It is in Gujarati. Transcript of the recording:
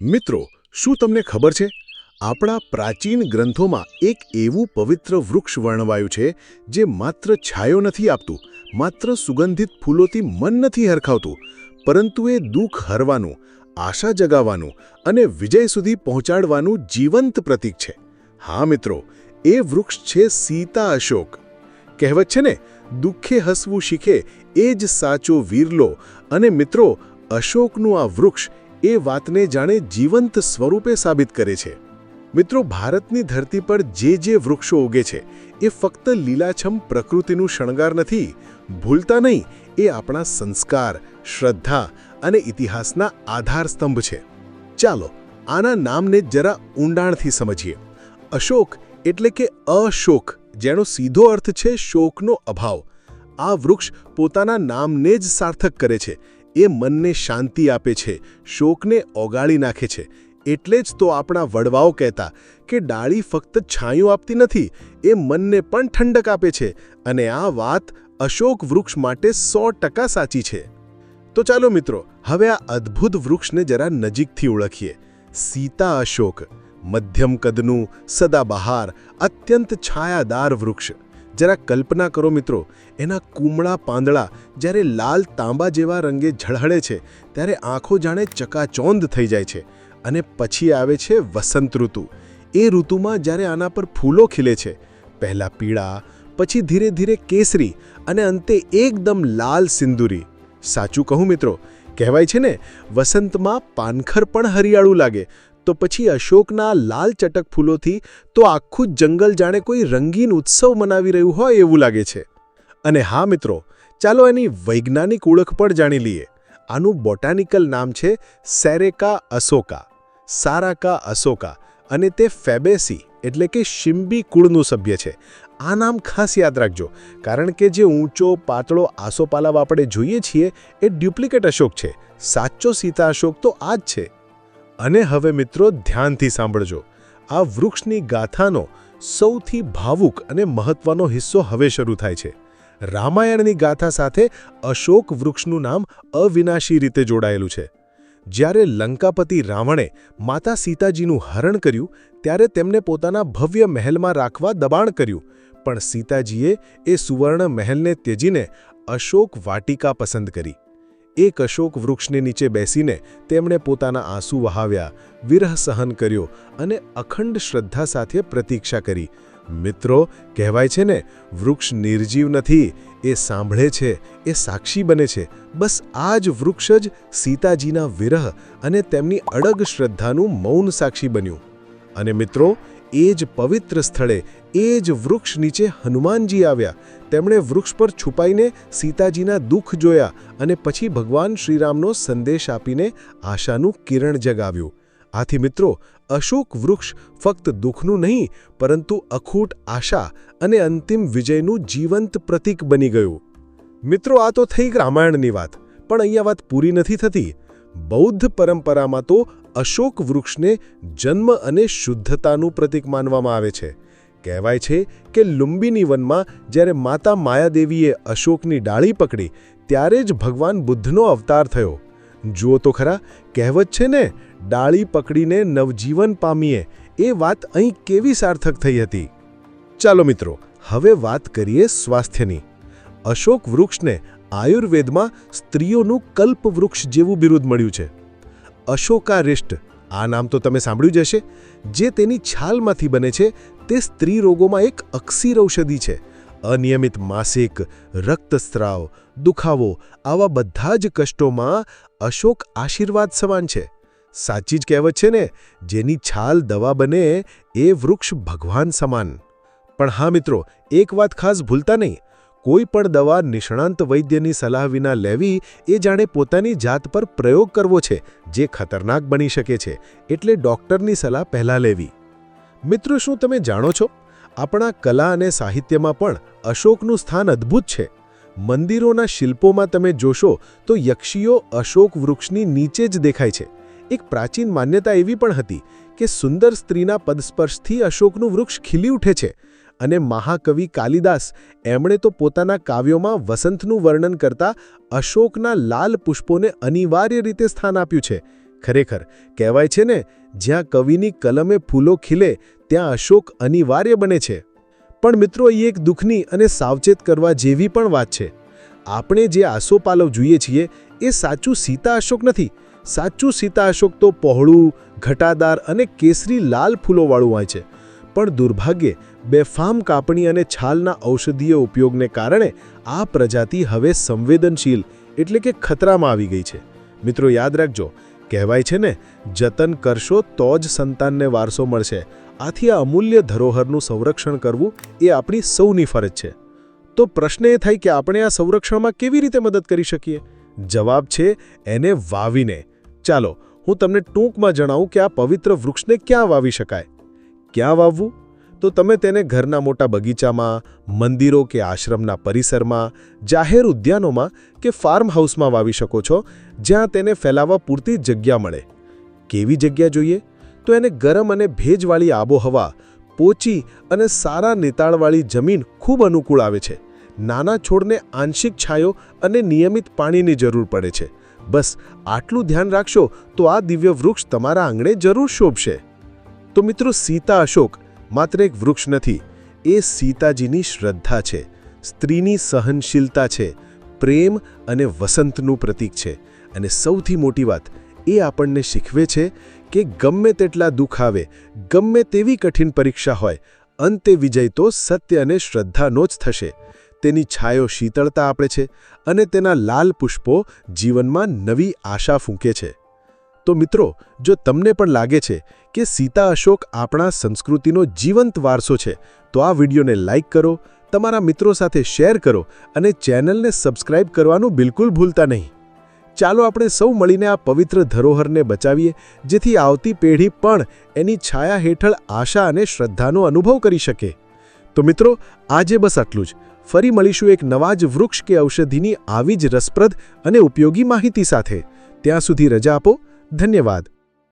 મિત્રો, શું તમને ખબર છે? આપણા પ્રાચીન ગ્રંથોમાં એક એવું પવિત્ર વૃક્ષ વર્ણવાયું છે, જે માત્ર છાયો નથી આપતું, માત્ર સુગંધિત ફૂલોથી મન નથી હરખાવતું, પરંતુ એ દુઃખ હરવાનું, આશા જગાવવાનું અને વિજય સુધી પહોંચાડવાનું જીવંત પ્રતીક છે. હા, મિત્રો, એ વૃક્ષ છે સીતા અશોક. કહેવત છે ને, દુઃખે હસવું શીખે, એ જ સાચો વીરલો. અને મિત્રો, અશોકનું આ વૃક્ષ એ વાતને જાણે જીવંત સ્વરૂપે સાબિત કરે છે. મિત્રો, ભારતની ધરતી પર જે જે વૃક્ષો ઉગે છે, એ ફક્ત લીલાછમ પ્રકૃતિનું શણગાર નથી, ભૂલતા નહીં, એ આપણા સંસ્કાર, શ્રદ્ધા અને ઇતિહાસના આધાર સ્તંભ છે. ચાલો, આના નામને જરા ઊંડાણથી સમજીએ. અશોક એટલે કે અશોક, જેનો સીધો અર્થ છે શોકનો અભાવ. આ વૃક્ષ પોતાના નામને જ સાર્થક કરે છે એ મનને શાંતિ આપે છે, શોકને ઓગાળી નાખે છે. એટલે જ તો આપણા વડવાઓ કહેતા કે ડાળી ફક્ત છાંયું આપતી નથી, એ મનને પણ ઠંડક આપે છે અને આ વાત અશોક વૃક્ષ માટે સો ટકા સાચી છે. તો ચાલો મિત્રો, હવે આ અદ્ભુત વૃક્ષને જરા નજીકથી ઓળખીએ. સીતા અશોક, મધ્યમ કદનું, સદાબહાર, અત્યંત છાયાદાર વૃક્ષ. જરા કલ્પના કરો મિત્રો, એના કુમળા પાંદડા જ્યારે લાલ તાંબા જેવા રંગે ઝળહળે છે, ત્યારે આંખો જાણે ચકાચોંદ થઈ જાય છે અને પછી આવે છે વસંત ઋતુ. એ ઋતુમાં જ્યારે આના પર ફૂલો ખીલે છે, પહેલાં પીળા, પછી ધીરે ધીરે કેસરી અને અંતે એકદમ લાલ સિંદૂરી. સાચું કહું મિત્રો, કહેવાય છે ને, વસંતમાં પાનખર પણ હરિયાળું લાગે તો પછી અશોકના લાલ ચટક ફૂલોથી તો આખું જંગલ જાણે કોઈ રંગીન ઉત્સવ મનાવી રહ્યું હોય એવું લાગે છે. અને હા મિત્રો, ચાલો એની વૈજ્ઞાનિક ઓળખ પણ જાણી લઈએ. આનું બોટાનિકલ નામ છે સેરેકા અશોકા સારાકા અશોકા અને તે ફેબેસી એટલે કે શિમ્બી કુળનું સભ્ય છે. આ નામ ખાસ યાદ રાખજો, કારણ કે જે ઊંચો, પાતળો આસોપાલાવ આપણે જોઈએ છીએ એ ડુપ્લિકેટ અશોક છે. સાચો સીતા અશોક તો આ જ છે. અને હવે મિત્રો ધ્યાનથી સાંભળજો. આ વૃક્ષની ગાથાનો સૌથી ભાવુક અને મહત્વનો હિસ્સો હવે શરૂ થાય છે. રામાયણની ગાથા સાથે અશોક વૃક્ષનું નામ અવિનાશી રીતે જોડાયેલું છે. જ્યારે લંકાપતિ રાવણે માતા સીતાજીનું હરણ કર્યું, ત્યારે તેમને પોતાના ભવ્ય મહેલમાં રાખવા દબાણ કર્યું. પણ સીતાજીએ એ સુવર્ણ મહેલને ત્યજીને અશોક વાટિકા પસંદ કરી. એક અશોક વૃક્ષને નીચે બેસીને તેમણે પોતાના આંસુ વહાવ્યા, વિરહ સહન કર્યો અને અખંડ શ્રદ્ધા સાથે પ્રતીક્ષા કરી. મિત્રો, કહેવાય છે ને, વૃક્ષ નિર્જીવ નથી, એ સાંભળે છે, એ સાક્ષી બને છે. બસ આ જ વૃક્ષ જ સીતાજીના વિરહ અને તેમની અડગ શ્રદ્ધાનું મૌન સાક્ષી બન્યું. અને મિત્રો એ જ પવિત્ર સ્થળે, એ જ વૃક્ષ નીચે હનુમાનજી આવ્યા. તેમણે વૃક્ષ પર છુપાઈને સીતાજીના દુઃખ જોયા અને પછી ભગવાન શ્રીરામનો સંદેશ આપીને આશાનું કિરણ જગાવ્યું. આથી મિત્રો, અશોક વૃક્ષ ફક્ત દુઃખનું નહીં, પરંતુ અખૂટ આશા અને અંતિમ વિજયનું જીવંત પ્રતીક બની ગયું. મિત્રો, આ તો થઈ રામાયણની વાત, પણ અહીંયા વાત પૂરી નથી થતી. બૌદ્ધ પરંપરામાં તો અશોક વૃક્ષને જન્મ અને શુદ્ધતાનું પ્રતીક માનવામાં આવે છે. કહેવાય છે કે લુંબિની વનમાં જ્યારે માતા માયાદેવીએ અશોકની ડાળી પકડી, ત્યારે જ ભગવાન બુદ્ધનો અવતાર થયો. જુઓ તો ખરા, કહેવત છે ને, ડાળી પકડીને નવજીવન પામીએ. એ વાત અહીં કેવી સાર્થક થઈ હતી? ચાલો મિત્રો, હવે વાત કરીએ સ્વાસ્થ્યની. અશોક વૃક્ષને આયુર્વેદમાં સ્ત્રીઓનું કલ્પવૃક્ષ જેવું બિરુદ મળ્યું છે. અશોકારિષ્ટ. આ નામ તો તમે સાંભળ્યું જ હશે. જે તેની છાલમાંથી બને છે, તે સ્ત્રી રોગોમાં એક અક્ષીર ઔષધિ છે. અનિયમિત માસિક રક્તસ્રાવ દુખાવો આવા બધા જ કષ્ટોમાં અશોક આશીર્વાદ સમાન છે. સાચી જ કહેવત છે ને, જેની છાલ દવા બને એ વૃક્ષ ભગવાન સમાન. પણ હા મિત્રો, એક વાત ખાસ ભૂલતા નહીં. કોઈ પણ દવા નિષ્ણાંત વૈદ્યની સલાહ વિના લેવી એ જાણે પોતાની જાત પર પ્રયોગ કરવો છે, જે ખતરનાક બની શકે છે, એટલે ડૉક્ટરની સલાહ પહેલાં લેવી. મિત્રો, શું તમે જાણો છો? આપણા કલા અને સાહિત્યમાં પણ અશોકનું સ્થાન અદ્ભુત છે. મંદિરોના શિલ્પોમાં તમે જોશો તો યક્ષીઓ અશોક વૃક્ષની નીચે જ દેખાય છે. એક પ્રાચીન માન્યતા એવી પણ હતી કે સુંદર સ્ત્રીના પદસ્પર્શથી અશોકનું વૃક્ષ ખીલી ઉઠે છે. અને મહાકવિ કાલિદાસ એમણે તો પોતાના કાવ્યોમાં વસંતનું વર્ણન કરતા અશોકના લાલ પુષ્પોને અનિવાર્ય રીતે સ્થાન આપ્યું છે. ખરેખર, કહેવાય છે ને, જ્યાં કવિની કલમે ફૂલો ખીલે, ત્યાં અશોક અનિવાર્ય બને છે. પણ મિત્રો એ એક દુઃખની અને સાવચેત કરવા જેવી પણ વાત છે. આપણે જે આસોપાલવ જોઈએ છીએ, એ સાચું સીતા અશોક નથી. સાચું સીતા અશોક તો પહોળું, ઘટાદાર અને કેસરી લાલ ફૂલોવાળું હોય છે. પણ દુર્ભાગ્યે બેફામ કાપણી અને છાલના ઔષધીય ઉપયોગને કારણે આ પ્રજાતિ હવે સંવેદનશીલ એટલે કે ખતરામાં આવી ગઈ છે. મિત્રો યાદ રાખજો, કહેવાય છે ને, જતન કરશો તો જ સંતાનને વારસો મળશે. આથી આ અમૂલ્ય ધરોહરનું સંરક્ષણ કરવું એ આપણી સૌની ફરજ છે. તો પ્રશ્ન એ થાય કે આપણે આ સંરક્ષણમાં કેવી રીતે મદદ કરી શકીએ? જવાબ છે, એને વાવીને. ચાલો, હું તમને ટૂંકમાં જણાવું કે આ પવિત્ર વૃક્ષને ક્યાં વાવી શકાય. ક્યાં વાવવું? તો તમે તેને ઘરના મોટા બગીચામાં, મંદિરો કે આશ્રમના પરિસરમાં, જાહેર ઉદ્યાનોમાં કે ફાર્મ હાઉસમાં વાવી શકો છો, જ્યાં તેને ફેલાવવા પૂરતી જગ્યા મળે. કેવી જગ્યા જોઈએ? તો એને ગરમ અને ભેજવાળી આબોહવા, પોચી અને સારા નેતાળવાળી જમીન ખૂબ અનુકૂળ આવે છે. નાના છોડને આંશિક છાયો અને નિયમિત પાણીની જરૂર પડે છે. બસ, આટલું ધ્યાન રાખશો તો આ દિવ્ય વૃક્ષ તમારા આંગણે જરૂર શોભશે. તો મિત્રો સીતા અશોક માત્ર એક વૃક્ષ નથી, એ સીતાજીની શ્રદ્ધા છે, સ્ત્રીની સહનશીલતા છે, પ્રેમ અને વસંતનું પ્રતીક છે. અને સૌથી મોટી વાત એ આપણને શીખવે છે કે ગમે તેટલા દુઃખ આવે, ગમે તેવી કઠિન પરીક્ષા હોય, અંતે વિજય તો સત્ય અને શ્રદ્ધાનો જ થશે. તેની છાયો શીતળતા આપે છે અને તેના લાલ પુષ્પો જીવનમાં નવી આશા ફૂંકે છે. તો મિત્રો, જો તમને પણ લાગે છે કે સીતા અશોક આપણા સંસ્કૃતિનો જીવંત વારસો છે, તો આ વિડીયોને લાઇક કરો, તમારા મિત્રો સાથે શેર કરો અને ચેનલને સબસ્ક્રાઇબ કરવાનું બિલકુલ ભૂલતા નહીં. ચાલો આપણે સૌ મળીને આ પવિત્ર ધરોહરને બચાવીએ, જેથી આવતી પેઢી પણ એની છાયા હેઠળ આશા અને શ્રદ્ધાનો અનુભવ કરી શકે. તો મિત્રો, આજે બસ આટલું જ. ફરી મળીશું એક નવા જ વૃક્ષ કે ઔષધિની આવી જ રસપ્રદ અને ઉપયોગી માહિતી સાથે. ત્યાં સુધી રજા આપો ધન્યવાદ.